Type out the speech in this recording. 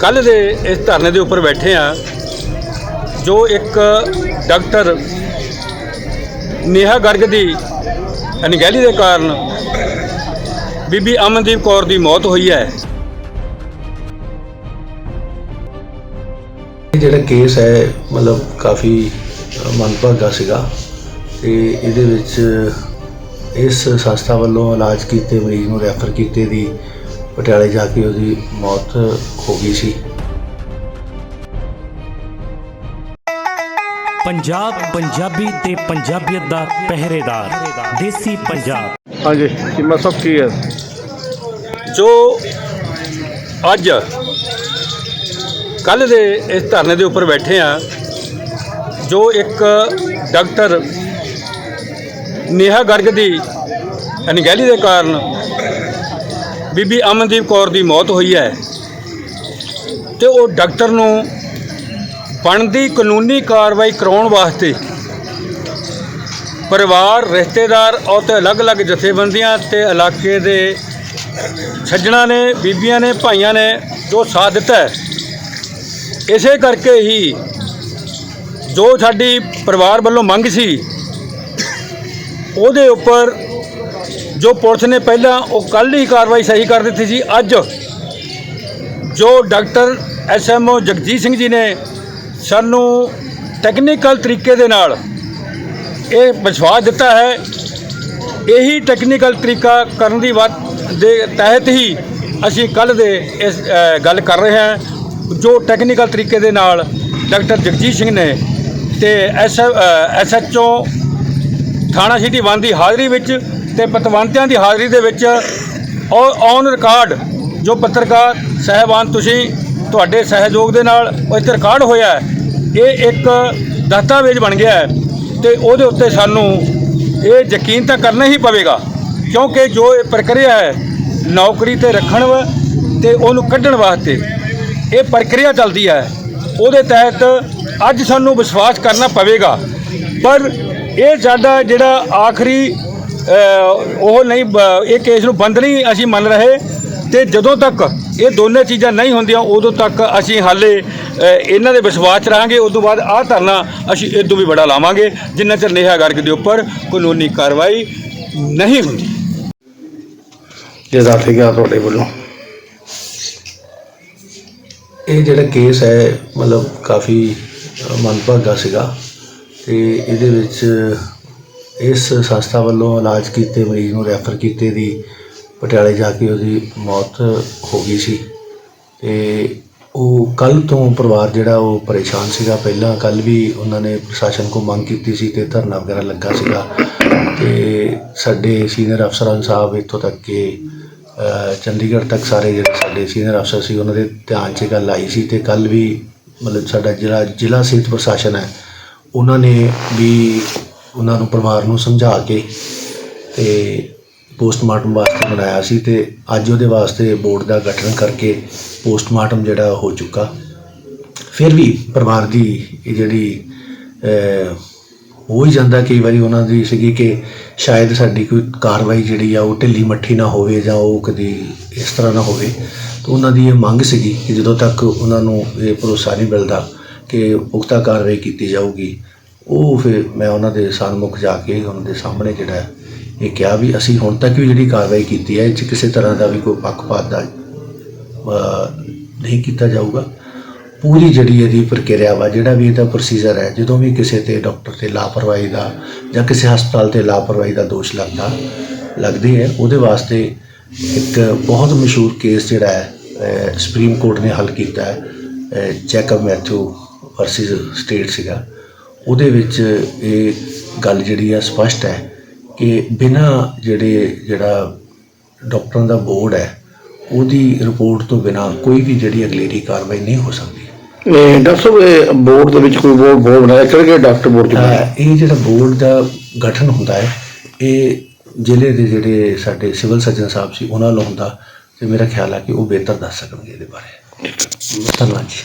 ਕੱਲ ਦੇ ਇਸ ਧਰਨੇ ਦੇ ਉੱਪਰ ਬੈਠੇ ਆ ਜੋ ਇੱਕ ਡਾਕਟਰ ਨੇਹਾ ਗਰਗ ਦੀ ਅਣਗਹਿਲੀ ਦੇ ਕਾਰਨ ਬੀਬੀ ਅਮਨਦੀਪ ਕੌਰ ਦੀ ਮੌਤ ਹੋਈ ਹੈ। ਇਹ ਜਿਹੜਾ ਕੇਸ ਹੈ ਮਤਲਬ ਕਾਫੀ ਅ, ਮੰਦਭਾਗਾ ਸੀਗਾ ਤੇ ਇਹਦੇ ਵਿੱਚ ਇਸ ਸੰਸਥਾ ਵੱਲੋਂ ਇਲਾਜ ਕੀਤੇ ਮਰੀਜ਼ ਨੂੰ ਰੈਫਰ ਕੀਤੇ ਦੀ ਪਟਿਆਲੇ ਜਾ ਕੇ ਉਹਦੀ ਮੌਤ ਹੋ ਗਈ ਸੀ। ਪੰਜਾਬ ਪੰਜਾਬੀ ਤੇ ਪੰਜਾਬੀਅਤ ਦਾ ਪਹਿਰੇਦਾਰ ਦੇਸੀ ਪੰਜਾਬ। ਹਾਂਜੀ ਕੀਮਤ ਸਭ ਕੀ ਹੈ? ਜੋ ਅੱਜ ਕੱਲ ਦੇ ਇਸ ਧਰਨੇ ਦੇ ਉੱਪਰ ਬੈਠੇ ਆ ਜੋ ਇੱਕ ਡਾਕਟਰ ਨੇਹਾ ਗਰਗ ਦੀ ਅਣਗਹਿਲੀ ਦੇ ਕਾਰਨ ਬੀਬੀ ਅਮਨਦੀਪ ਕੌਰ ਦੀ ਮੌਤ ਹੋਈ ਹੈ ਤੇ ਉਹ ਡਾਕਟਰ ਨੂੰ ਬਣਦੀ ਕਾਨੂੰਨੀ ਕਾਰਵਾਈ ਕਰਾਉਣ ਵਾਸਤੇ ਪਰਿਵਾਰ, ਰਿਸ਼ਤੇਦਾਰ ਔਰ ਤੇ ਅਲੱਗ-ਅਲੱਗ ਜਥੇਬੰਦੀਆਂ ਤੇ ਇਲਾਕੇ ਦੇ ਸੱਜਣਾ ਨੇ, ਬੀਬੀਆਂ ਨੇ, ਭਾਈਆਂ ਨੇ ਜੋ ਸਾਥ ਦਿੱਤਾ ਇਸੇ ਕਰਕੇ ਹੀ ਜੋ ਸਾਡੀ ਪਰਿਵਾਰ ਵੱਲੋਂ ਮੰਗ ਸੀ, ਉਹਦੇ ਉੱਪਰ ਜੋ ਪੁਲਿਸ ਨੇ ਪਹਿਲਾਂ ਉਹ ਕੱਲ੍ਹ ਹੀ ਕਾਰਵਾਈ ਸਹੀ ਕਰ ਦਿੱਤੀ ਸੀ, ਅੱਜ ਜੋ ਡਾਕਟਰ ਐਸਐਮਓ ਜਗਜੀਤ ਸਿੰਘ ਜੀ ਨੇ ਸਾਨੂੰ ਟੈਕਨੀਕਲ ਤਰੀਕੇ ਦੇ ਨਾਲ ਇਹ ਵਿਸ਼ਵਾਸ ਦਿੱਤਾ ਹੈ, ਇਹੀ ਟੈਕਨੀਕਲ ਤਰੀਕਾ ਕਰਨ ਦੀ ਬਾਤ ਦੇ ਤਹਿਤ ਹੀ ਅਸੀਂ ਕੱਲ ਦੇ ਇਸ ਗੱਲ ਕਰ ਰਹੇ ਹਾਂ, ਜੋ ਟੈਕਨੀਕਲ ਤਰੀਕੇ ਦੇ ਨਾਲ ਡਾਕਟਰ ਜਗਜੀਤ ਸਿੰਘ ਨੇ ਤੇ ਐਸ ਐਸਐਚਓ ਥਾਣਾ ਸਿਟੀ ਵਨ ਦੀ ਹਾਜ਼ਰੀ ਵਿੱਚ ਤੇ ਪਤਵੰਤਿਆਂ ਦੀ ਹਾਜ਼ਰੀ ਦੇ ਵਿੱਚ ਔਰ ਔਨ ਰਿਕਾਰਡ ਜੋ ਪੱਤਰਕਾਰ ਸਹਿਬਾਨ ਤੁਸੀਂ ਤੁਹਾਡੇ ਸਹਿਯੋਗ ਦੇ ਨਾਲ ਉਹ ਇੱਥੇ ਰਿਕਾਰਡ ਹੋਇਆ ਹੈ, ਇਹ ਇੱਕ ਦਸਤਾਵੇਜ਼ ਬਣ ਗਿਆ ਹੈ ਤੇ ਉਹਦੇ ਉੱਤੇ ਸਾਨੂੰ ਇਹ ਯਕੀਨ ਤਾਂ ਕਰਨਾ ਹੀ ਪਵੇਗਾ ਕਿਉਂਕਿ ਜੋ ਇਹ ਪ੍ਰਕਿਰਿਆ ਹੈ ਨੌਕਰੀ ਤੇ ਰੱਖਣ ਵਾ ਤੇ ਉਹਨੂੰ ਕੱਢਣ ਵਾਸਤੇ ਇਹ ਪ੍ਰਕਿਰਿਆ ਚੱਲਦੀ ਹੈ, ਉਹਦੇ ਤਹਿਤ ਅੱਜ ਸਾਨੂੰ ਵਿਸ਼ਵਾਸ ਕਰਨਾ ਪਵੇਗਾ। ਪਰ ਇਹ ਸਾਡਾ ਜਿਹੜਾ ਆਖਰੀ ਉਹ ਨਹੀਂ ਇਹ ਕੇਸ ਨੂੰ ਬੰਦ ਨਹੀਂ ਅਸੀਂ ਮੰਨ ਰਹੇ ਤੇ ਜਦੋਂ ਤੱਕ ਇਹ ਦੋਨੇ ਚੀਜ਼ਾਂ ਨਹੀਂ ਹੁੰਦੀਆਂ ਉਦੋਂ ਤੱਕ ਅਸੀਂ ਹਾਲੇ ਇਹਨਾਂ ਦੇ ਵਿਸ਼ਵਾਸ 'ਚ ਰਹਾਂਗੇ ਉਸ ਤੋਂ ਬਾਅਦ ਆਹ ਧਰਨਾ ਅਸੀਂ ਇਦੋਂ ਵੀ ਬੜਾ ਲਾਵਾਂਗੇ ਜਿੰਨਾ ਚਿਰ ਨੇਹਾ ਗਰਗ ਦੇ ਉੱਪਰ ਕਾਨੂੰਨੀ ਕਾਰਵਾਈ ਨਹੀਂ ਹੁੰਦੀ। ਜਜ਼ਾ ਗਿਆ ਤੁਹਾਡੇ ਵੱਲੋਂ? ਇਹ ਜਿਹੜਾ ਕੇਸ ਹੈ ਮਤਲਬ ਕਾਫੀ ਅ, ਮੰਦਭਾਗਾ ਸੀਗਾ ਤੇ ਇਹਦੇ ਵਿੱਚ ਇਸ ਸੰਸਥਾ ਵੱਲੋਂ ਇਲਾਜ ਕੀਤੇ ਮਰੀਜ਼ ਨੂੰ ਰੈਫਰ ਕੀਤੇ ਦੀ ਪਟਿਆਲੇ ਜਾ ਕੇ ਉਹਦੀ ਮੌਤ ਹੋ ਗਈ ਸੀ। ਤੇ ਉਹ ਕੱਲ ਤੋਂ ਪਰਿਵਾਰ ਜਿਹੜਾ ਉਹ ਪਰੇਸ਼ਾਨ ਸੀਗਾ। ਪਹਿਲਾਂ ਕੱਲ ਵੀ ਉਹਨਾਂ ਨੇ ਪ੍ਰਸ਼ਾਸਨ ਕੋ ਮੰਗ ਕੀਤੀ ਸੀ ਤੇ ਧਰਨਾ ਵਗੈਰਾ ਲੱਗਾ ਸੀਗਾ। ਤੇ ਸਾਡੇ ਸੀਨੀਅਰ ਅਫਸਰਾਂ ਸਾਹਿਬ ਇੱਥੋਂ ਤੱਕ ਕਿ ਚੰਡੀਗੜ੍ਹ ਤੱਕ ਸਾਰੇ ਜਿਹੜੇ ਸਾਡੇ ਸੀਨੀਅਰ ਅਫਸਰ ਸੀ, ਉਹਨਾਂ ਦੇ ਧਿਆਨ 'ਚ ਗੱਲ ਆਈ ਸੀ ਤੇ ਕੱਲ ਵੀ ਮਤਲਬ ਸਾਡਾ ਜਿਹੜਾ ਜ਼ਿਲ੍ਹਾ ਸਿਹਤ ਪ੍ਰਸ਼ਾਸਨ ਹੈ। ਉਹਨਾਂ ਨੇ ਵੀ ਉਹਨਾਂ ਨੂੰ ਪਰਿਵਾਰ ਨੂੰ ਸਮਝਾ ਕੇ ਅਤੇ ਪੋਸਟਮਾਰਟਮ ਵਾਸਤੇ ਬਣਾਇਆ ਸੀ ਅਤੇ ਅੱਜ ਉਹਦੇ ਵਾਸਤੇ ਬੋਰਡ ਦਾ ਗਠਨ ਕਰਕੇ ਪੋਸਟਮਾਰਟਮ ਜਿਹੜਾ ਹੋ ਚੁੱਕਾ। ਫਿਰ ਵੀ ਪਰਿਵਾਰ ਦੀ ਇਹ ਜਿਹੜੀ ਹੋ ਹੀ ਜਾਂਦਾ ਕਈ ਵਾਰੀ ਉਹਨਾਂ ਦੀ ਸੀਗੀ ਕਿ ਸ਼ਾਇਦ ਸਾਡੀ ਕੋਈ ਕਾਰਵਾਈ ਜਿਹੜੀ ਆ ਉਹ ਢਿੱਲੀ ਮੱਠੀ ਨਾ ਹੋਵੇ ਜਾਂ ਉਹ ਕਦੀ ਇਸ ਤਰ੍ਹਾਂ ਨਾ ਹੋਵੇ। ਤਾਂ ਉਹਨਾਂ ਦੀ ਇਹ ਮੰਗ ਸੀਗੀ ਕਿ ਜਦੋਂ ਤੱਕ ਉਹਨਾਂ ਨੂੰ ਇਹ ਭਰੋਸਾ ਨਹੀਂ ਮਿਲਦਾ ਕਿ ਪੁਖਤਾ ਕਾਰਵਾਈ ਕੀਤੀ ਜਾਊਗੀ ਉਹ ਫਿਰ ਮੈਂ ਉਹਨਾਂ ਦੇ ਸਨਮੁਖ ਜਾ ਕੇ ਉਹਨਾਂ ਦੇ ਸਾਹਮਣੇ ਜਿਹੜਾ ਇਹ ਕਿਹਾ ਵੀ ਅਸੀਂ ਹੁਣ ਤੱਕ ਵੀ ਜਿਹੜੀ ਕਾਰਵਾਈ ਕੀਤੀ ਹੈ, ਇਹ 'ਚ ਕਿਸੇ ਤਰ੍ਹਾਂ ਦਾ ਵੀ ਕੋਈ ਪੱਖਪਾਤ ਦਾ ਨਹੀਂ ਕੀਤਾ ਜਾਊਗਾ। ਪੂਰੀ ਜਿਹੜੀ ਇਹਦੀ ਪ੍ਰਕਿਰਿਆ ਵਾ, ਜਿਹੜਾ ਵੀ ਇਹਦਾ ਪ੍ਰੋਸੀਜਰ ਹੈ, ਜਦੋਂ ਵੀ ਕਿਸੇ ਤੇ ਡਾਕਟਰ ਤੇ ਲਾਪਰਵਾਹੀ ਦਾ ਜਾਂ ਕਿਸੇ ਹਸਪਤਾਲ ਤੇ ਲਾਪਰਵਾਹੀ ਦਾ ਦੋਸ਼ ਲੱਗਦਾ, ਲੱਗਦੀ ਹੈ, ਉਹਦੇ ਵਾਸਤੇ ਇੱਕ ਬਹੁਤ ਮਸ਼ਹੂਰ ਕੇਸ ਜਿਹੜਾ ਹੈ ਸੁਪਰੀਮ ਕੋਰਟ ਨੇ ਹੱਲ ਕੀਤਾ ਹੈ ਚੈਕਅਪ ਮੈਥੂ ਵਰਸਸ ਸਟੇਟ ਸੀਗਾ। ਉਹਦੇ ਵਿੱਚ ਇਹ ਗੱਲ ਜਿਹੜੀ ਆ ਸਪਸ਼ਟ ਹੈ ਕਿ ਬਿਨਾਂ ਜਿਹੜੇ ਜਿਹੜਾ ਡਾਕਟਰਾਂ ਦਾ ਬੋਰਡ ਹੈ ਉਹਦੀ ਰਿਪੋਰਟ ਤੋਂ ਬਿਨਾਂ ਕੋਈ ਵੀ ਜਿਹੜੀ ਅਗਲੇਰੀ ਕਾਰਵਾਈ ਨਹੀਂ ਹੋ ਸਕਦੀ। ਇਹ ਡਾਕਟਰ ਬੋਰਡ ਦੇ ਵਿੱਚ ਕੋਈ ਬੋਰਡ ਬੋਰਡ ਬਣਾਇਆ? ਕਿਹੜੇ ਡਾਕਟਰ ਬੋਰਡ ਤਾਂ ਇਹ ਜਿਹੜਾ ਬੋਰਡ ਦਾ ਗਠਨ ਹੁੰਦਾ ਹੈ ਇਹ ਜ਼ਿਲ੍ਹੇ ਦੇ ਜਿਹੜੇ ਸਾਡੇ ਸਿਵਲ ਸਰਜਨ ਸਾਹਿਬ ਸੀ ਉਹਨਾਂ ਨੂੰ ਹੁੰਦਾ ਤੇ ਮੇਰਾ ਖਿਆਲ ਹੈ ਕਿ ਉਹ ਬਿਹਤਰ ਦੱਸ ਸਕਣਗੇ ਇਹਦੇ ਬਾਰੇ। ਧੰਨਵਾਦ ਜੀ।